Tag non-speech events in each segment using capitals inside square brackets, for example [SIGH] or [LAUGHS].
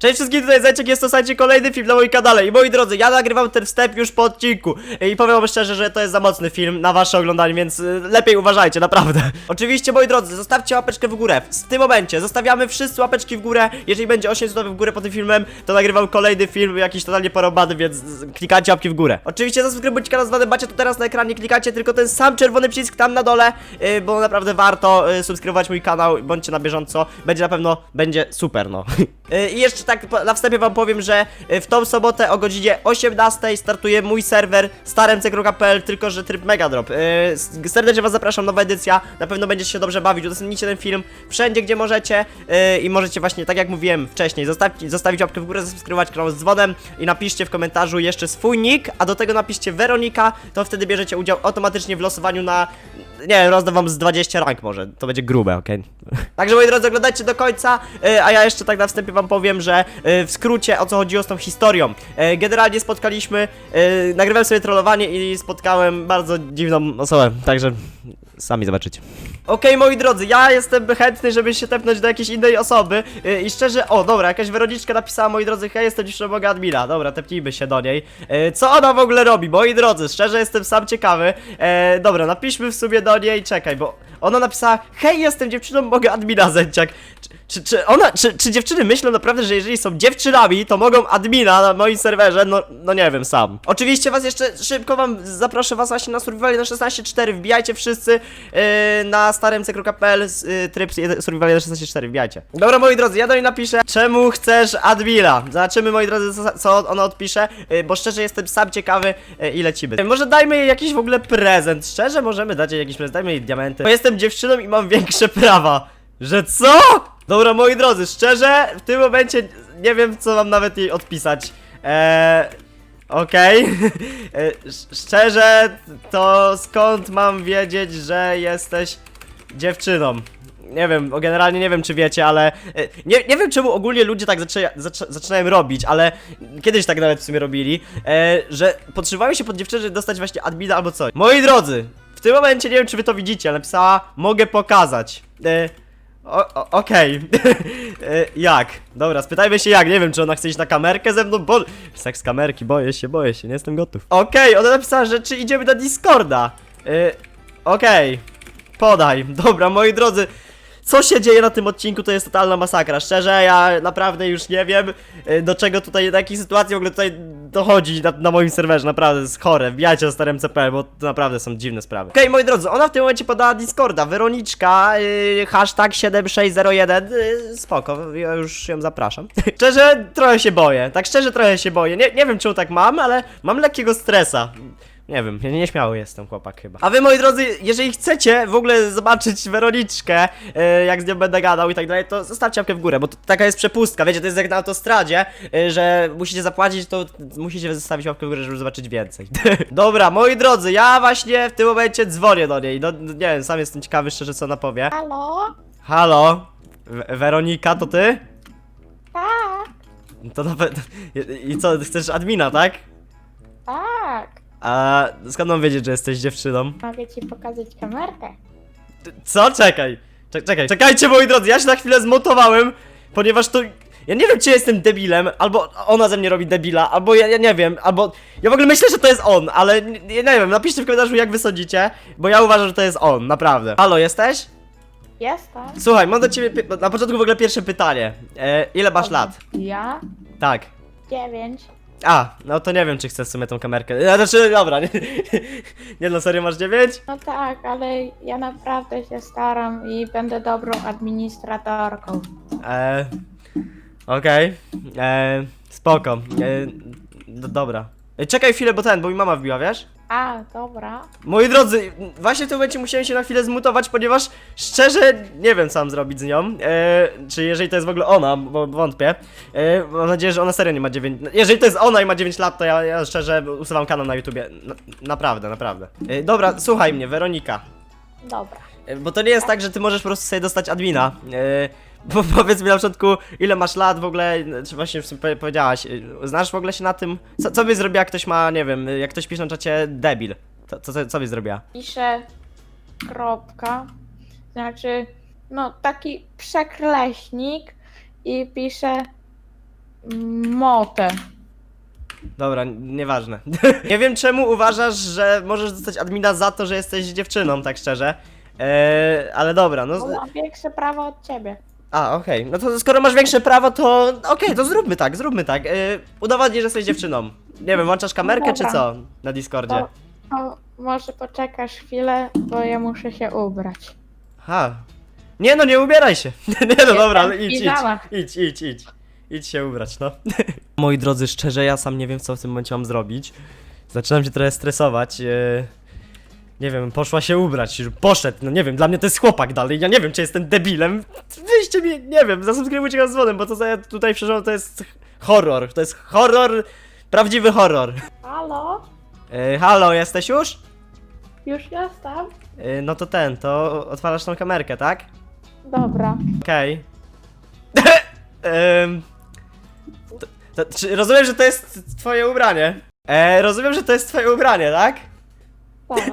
Cześć wszystkim, tutaj Zajczek, jest to słuchajcie kolejny film na moim kanale i moi drodzy, ja nagrywam ten wstęp już po odcinku i powiem wam szczerze, że to jest za mocny film na wasze oglądanie, więc y, lepiej uważajcie, naprawdę. [LAUGHS] Oczywiście, moi drodzy, zostawcie łapeczkę w górę, w tym momencie zostawiamy wszyscy łapeczki w górę, jeżeli będzie 800 w górę pod tym filmem, to nagrywam kolejny film, jakiś totalnie porobany, więc klikajcie łapki w górę. Oczywiście zasubskrybujcie kanał zwany, macie to teraz na ekranie, klikacie tylko ten sam czerwony przycisk tam na dole, y, bo naprawdę warto y, subskrybować mój kanał, bądźcie na bieżąco, będzie na pewno, będzie super, no. [LAUGHS] I jeszcze tak na wstępie wam powiem, że y, w tą sobotę o godzinie 18 startuje mój serwer staremc.pl, tylko że tryb Megadrop. Y, s- Serdecznie was zapraszam, nowa edycja, na pewno będziecie się dobrze bawić, udostępnijcie ten film wszędzie, gdzie możecie y, i możecie właśnie, tak jak mówiłem wcześniej, zostawić, zostawić łapkę w górę, zasubskrybować kanał z dzwonem i napiszcie w komentarzu jeszcze swój nick, a do tego napiszcie Weronika, to wtedy bierzecie udział automatycznie w losowaniu na nie wiem, rozdam wam z 20 rank może, to będzie grube, okej? Także moi drodzy, oglądajcie do końca, y, a ja jeszcze tak na wstępie wam powiem, że y, w skrócie o co chodziło z tą historią. Y, Generalnie spotkaliśmy, nagrywałem sobie trollowanie i spotkałem bardzo dziwną osobę, także sami zobaczycie. Okej, moi drodzy, ja jestem chętny, żeby się tepnąć do jakiejś innej osoby y, i szczerze, o dobra, jakaś Weroniczka napisała, moi drodzy, hej, jestem dziś boga admina, dobra, tepnijmy się do niej. Y, Co ona w ogóle robi, moi drodzy, szczerze jestem sam ciekawy. E, dobra, napiszmy w sumie do niej, czekaj, bo ona napisała, hej, jestem dziewczyną, mogę admina zęciak. Czy, czy, ona, czy, czy dziewczyny myślą naprawdę, że jeżeli są dziewczynami, to mogą admina na moim serwerze? No, no nie wiem, sam. Oczywiście was jeszcze szybko wam zaproszę was właśnie na Survival na 16.4, wbijajcie wszyscy yy, na starymc.pl yy, tryb Survival na 16.4, wbijajcie. Dobra, moi drodzy, ja do niej napiszę, czemu chcesz admina? Zobaczymy, moi drodzy, co, co ona odpisze, yy, bo szczerze jestem sam ciekawy yy, i lecimy. Yy, może dajmy jej jakiś w ogóle prezent, szczerze możemy dać jej jakiś prezent, dajmy jej diamenty. Bo jestem dziewczyną i mam większe prawa. Że co? Dobra, moi drodzy, szczerze, w tym momencie nie wiem, co mam nawet jej odpisać. Eee, okej. [LAUGHS] E, sz- szczerze, to skąd mam wiedzieć, że jesteś dziewczyną? Nie wiem, generalnie nie wiem, czy wiecie, ale. e, Nie, nie wiem, czemu ogólnie ludzie tak zaczę, zaczę, zaczynają robić, ale kiedyś tak nawet w sumie robili, e, że podszywają się pod dziewczynę, żeby dostać właśnie admina albo coś. Moi drodzy, w tym momencie nie wiem, czy wy to widzicie, ale napisała, mogę pokazać. E, Okej. [LAUGHS] E, jak? Dobra, spytajmy się jak. Nie wiem, czy ona chce iść na kamerkę ze mną, bo... Seks kamerki, boję się, boję się, nie jestem gotów. Okej, ona napisała, że czy idziemy na Discorda. E, Okej. Podaj. Dobra, moi drodzy. Co się dzieje na tym odcinku, to jest totalna masakra. Szczerze, ja naprawdę już nie wiem, e, do czego tutaj, do jakiej sytuacji w ogóle tutaj dochodzi na, na moim serwerze. Naprawdę, jest chore. Wbijajcie na starym CPL, bo to naprawdę są dziwne sprawy. Okej, moi drodzy, ona w tym momencie podała Discorda. Weroniczka, yy, hashtag 7601. Yy, spoko, ja już ją zapraszam. [LAUGHS] szczerze, trochę się boję. Tak szczerze, trochę się boję. Nie, nie wiem, czemu tak mam, ale mam lekkiego stresa. Nie wiem, ja nieśmiały jestem chłopak chyba. A wy moi drodzy, jeżeli chcecie w ogóle zobaczyć Weroniczkę, e, jak z nią będę gadał i tak dalej, to zostawcie łapkę w górę, bo to, taka jest przepustka, wiecie, to jest jak na autostradzie, e, że musicie zapłacić, to musicie zostawić łapkę w górę, żeby zobaczyć więcej. [LAUGHS] Dobra, moi drodzy, ja właśnie w tym momencie dzwonię do niej, no nie wiem, sam jestem ciekawy szczerze co ona powie. Halo? Halo? We- Weronika, to ty? Tak, To nawet... [LAUGHS] I co, chcesz admina, tak? tak. A skąd mam wiedzieć, że jesteś dziewczyną? Mogę ci pokazać kamerkę. Co? Czekaj. Czek- czekaj. Czekajcie moi drodzy, ja się na chwilę zmontowałem, ponieważ to... Ja nie wiem, czy jestem debilem, albo ona ze mnie robi debila, albo ja, ja nie wiem, albo... Ja w ogóle myślę, że to jest on, ale nie, nie wiem, napiszcie w komentarzu jak wy sądzicie, bo ja uważam, że to jest on, naprawdę. Halo, jesteś? Jestem. Słuchaj, mam do ciebie na początku w ogóle pierwsze pytanie. E, ile masz lat? Ja? Tak. Dziewięć. A, no to nie wiem, czy chcę w sumie tą kamerkę. Znaczy, dobra, nie, [LAUGHS] nie no, serio masz 9? No tak, ale ja naprawdę się staram i będę dobrą administratorką. E, Okej. E, Spoko. E, d- dobra. E, czekaj chwilę, bo ten, bo mi mama wbiła, wiesz? A, dobra. Moi drodzy, właśnie w tym momencie musiałem się na chwilę zmutować, ponieważ szczerze nie wiem co mam zrobić z nią. E, czy jeżeli to jest w ogóle ona, bo wątpię. E, mam nadzieję, że ona serio nie ma 9. Jeżeli to jest ona i ma 9 lat, to ja, ja szczerze usuwam kanał na YouTubie. Na, naprawdę, naprawdę. E, dobra, słuchaj mnie, Weronika. Dobra. E, Bo to nie jest tak, że ty możesz po prostu sobie dostać admina. E, bo [LAUGHS] powiedz mi na początku, ile masz lat w ogóle, czy właśnie w sumie powie- powiedziałaś, e, znasz w ogóle się na tym? Co, co byś zrobiła, jak ktoś ma, nie wiem, jak ktoś pisze na czacie debil? To, to, co, co byś zrobiła? Piszę kropka. Znaczy, no taki przekreśnik i piszę Motę. Dobra, n- nieważne. [LAUGHS] nie wiem czemu uważasz, że możesz dostać admina za to, że jesteś dziewczyną, tak szczerze. Eee, ale dobra, no. Bo mam większe prawo od ciebie. A, okej. No to skoro masz większe prawo, to okej, to zróbmy tak, zróbmy tak. Eee, udowodnij, że jesteś dziewczyną. Nie wiem, włączasz kamerkę czy co? Na Discordzie. To, to może poczekasz chwilę, bo ja muszę się ubrać. Ha. Nie no, nie ubieraj się. [LAUGHS] nie no, dobra, ale idź, idź, piżamach. idź, idź, idź. Idź się ubrać, no. [LAUGHS] Moi drodzy, szczerze, ja sam nie wiem, co w tym momencie mam zrobić. Zaczynam się trochę stresować. e, Nie wiem, poszła się ubrać, poszedł, no nie wiem, dla mnie to jest chłopak dalej, ja nie wiem, czy jestem debilem. Wyjście mi, nie wiem, zasubskrybujcie go z dzwonem, bo to co ja tutaj przeżyłem, to jest horror, to jest horror, prawdziwy horror. Halo? E, halo, jesteś już? Już jestem? E, no to ten, to odpalasz tą kamerkę, tak? Dobra. Okej. [LAUGHS] Em, to, to, czy rozumiem, że to jest twoje ubranie? E, rozumiem, że to jest twoje ubranie, tak? Tak?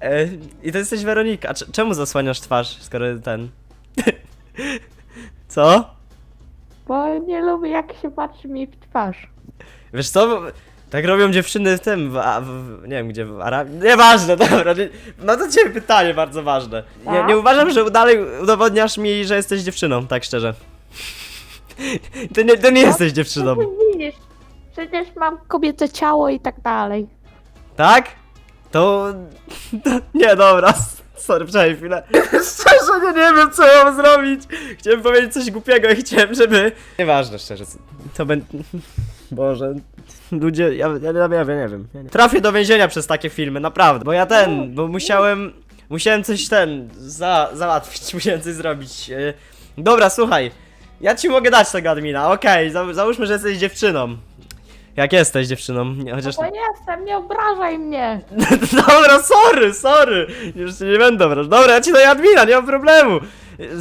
E, I to jesteś Weronika. A cze- czemu zasłaniasz twarz, skoro ten... [LAUGHS] Co? Bo nie lubię jak się patrzy mi w twarz. Wiesz co? bo Tak robią dziewczyny w tym, w, a- w, w, nie wiem gdzie, w Arabii. Nieważne, [LAUGHS] dobra. Nie, mam do ciebie pytanie bardzo ważne. Nie, Tak? nie uważam, że dalej udowodniasz mi, że jesteś dziewczyną, tak szczerze. [LAUGHS] Ty nie, ty nie jesteś dziewczyną. No widzisz, przecież mam kobiece ciało i tak dalej. Tak? To... [LAUGHS] nie, dobra. [LAUGHS] Sorry, przejdę chwilę. [LAUGHS] Szczerze, nie, nie wiem, co mam zrobić. Chciałem powiedzieć coś głupiego i chciałem, żeby... Nieważne, szczerze. To będzie... Boże... Ludzie, ja, ja, ja, ja, nie wiem. Ja nie. Trafię do więzienia przez takie filmy, naprawdę. Bo ja ten, bo musiałem... Musiałem coś ten... Za, załatwić, musiałem coś zrobić. E, Dobra, słuchaj. Ja ci mogę dać tego admina, okej, za, załóżmy, że jesteś dziewczyną. Jak jesteś dziewczyną, nie, chociaż... Bo jestem, nie obrażaj mnie. [LAUGHS] Dobra, sorry, sorry. Już się nie będę brać. Dobra, ja ci daję admina, nie ma problemu.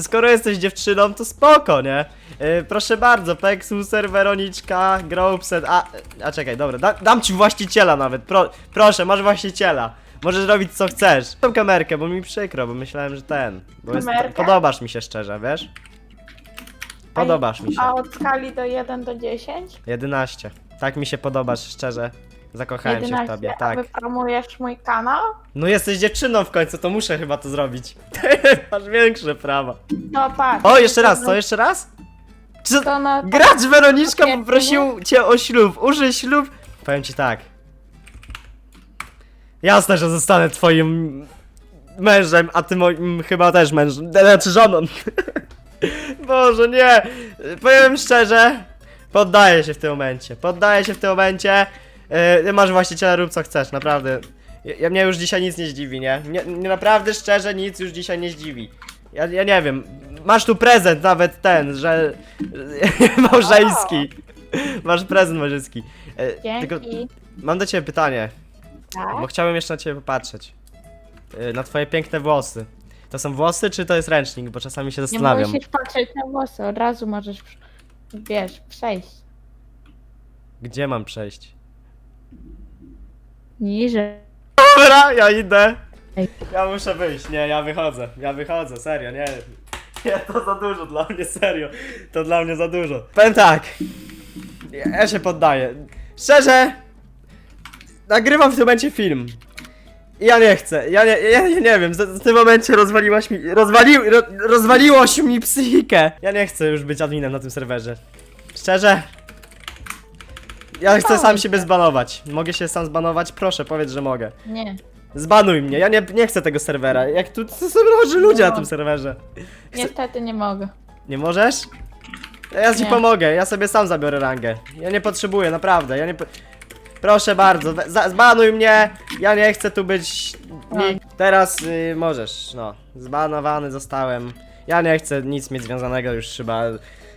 Skoro jesteś dziewczyną, to spoko, nie? Yy, proszę bardzo, Pexuser, Weroniczka, Gropset, a... A czekaj, dobra, da, dam ci właściciela nawet, Pro, proszę, masz właściciela. Możesz robić co chcesz. Tą kamerkę, bo mi przykro, bo myślałem, że ten. Bo jest, Kamerkę? podobasz mi się szczerze, wiesz? Podobasz mi się. A od skali do 1 do 10? 11. Tak mi się podobasz, szczerze. Zakochałem się w tobie, A tak. wypromujesz mój kanał? No jesteś dziewczyną w końcu, to muszę chyba to zrobić. [LAUGHS] Masz większe prawa. No patrz. O, jeszcze raz, co jeszcze raz? Czy To na... gracz Weroniczka poprosił cię o ślub, użyj ślub. Powiem ci tak. Jasne, że zostanę twoim mężem, a ty moim chyba też mężem, znaczy żoną. [LAUGHS] Boże, nie. Powiem szczerze, poddaję się w tym momencie. Poddaję się w tym momencie. Yy, masz właściciela, rób co chcesz, naprawdę. Ja, ja mnie już dzisiaj nic nie zdziwi, nie? naprawdę szczerze nic już dzisiaj nie zdziwi. Ja, ja nie wiem. Masz tu prezent nawet ten, że [LAUGHS] małżeński. Masz prezent małżeński. E, Dzięki. tylko mam do ciebie pytanie, Tak? bo chciałem jeszcze na ciebie popatrzeć. E, na twoje piękne włosy. To są włosy, czy to jest ręcznik? Bo czasami się Nie zastanawiam. musisz patrzeć na włosy, od razu możesz, wiesz, przejść. Gdzie mam przejść? Niżej. Dobra, ja idę. Ej. Ja muszę wyjść, nie, ja wychodzę, ja wychodzę, serio, nie. Nie, to za dużo dla mnie, serio. To dla mnie za dużo. Powiem tak. Ja, ja się poddaję. Szczerze, nagrywam w tym momencie film. Ja nie chcę, ja nie, ja, ja nie wiem, w, w tym momencie rozwaliłaś mi, rozwalił, ro, rozwaliłoś mi psychikę. Ja nie chcę już być adminem na tym serwerze. Szczerze. Ja chcę sam siebie zbanować. Mogę się sam zbanować? Proszę, powiedz, że mogę. Nie. Zbanuj mnie, ja nie, nie chcę tego serwera. Jak tu to są różni ludzie na tym serwerze. Niestety nie mogę. Nie możesz? Ja ci Nie. pomogę, ja sobie sam zabiorę rangę. Ja nie potrzebuję, naprawdę, ja nie po... Proszę bardzo, we- za- zbanuj mnie, ja nie chcę tu być nikt. Teraz y, możesz, no. Zbanowany zostałem. Ja nie chcę nic mieć związanego już chyba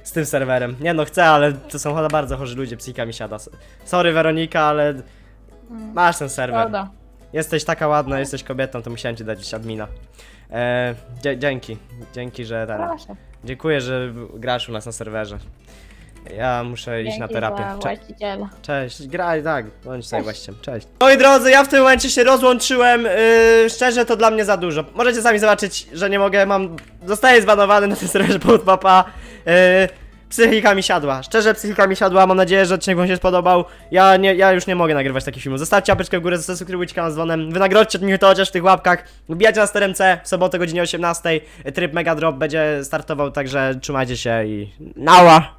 z tym serwerem. Nie no, chcę, ale to są chyba bardzo chorzy ludzie, psychika mi siada. Sorry Weronika, ale masz ten serwer. Szkoda. Jesteś taka ładna, jesteś kobietą, to musiałem ci dać admina. E, dzie- dzięki, dzięki, że ten. Proszę. Dziękuję, że grasz u nas na serwerze. Ja muszę iść na Dzięki terapię. za Cze- właściciela. cześć, graj, tak, bądź Cześć. właściciem. Cześć. Moi drodzy, ja w tym momencie się rozłączyłem. Yy, szczerze, to dla mnie za dużo. Możecie sami zobaczyć, że nie mogę, mam. Zostaję zbanowany na tym serwerze pod papa. Yy, Psychika mi siadła, szczerze psychika mi siadła, mam nadzieję, że odcinek wam się spodobał. Ja nie, ja już nie mogę nagrywać takich filmów. Zostawcie łapeczkę w górę, zasubskrybujcie kanał z dzwonem, wynagrodźcie mnie to chociaż w tych łapkach. Wbijajcie na STRMC w sobotę o godzinie 18, tryb Mega Drop będzie startował, także trzymajcie się i nała!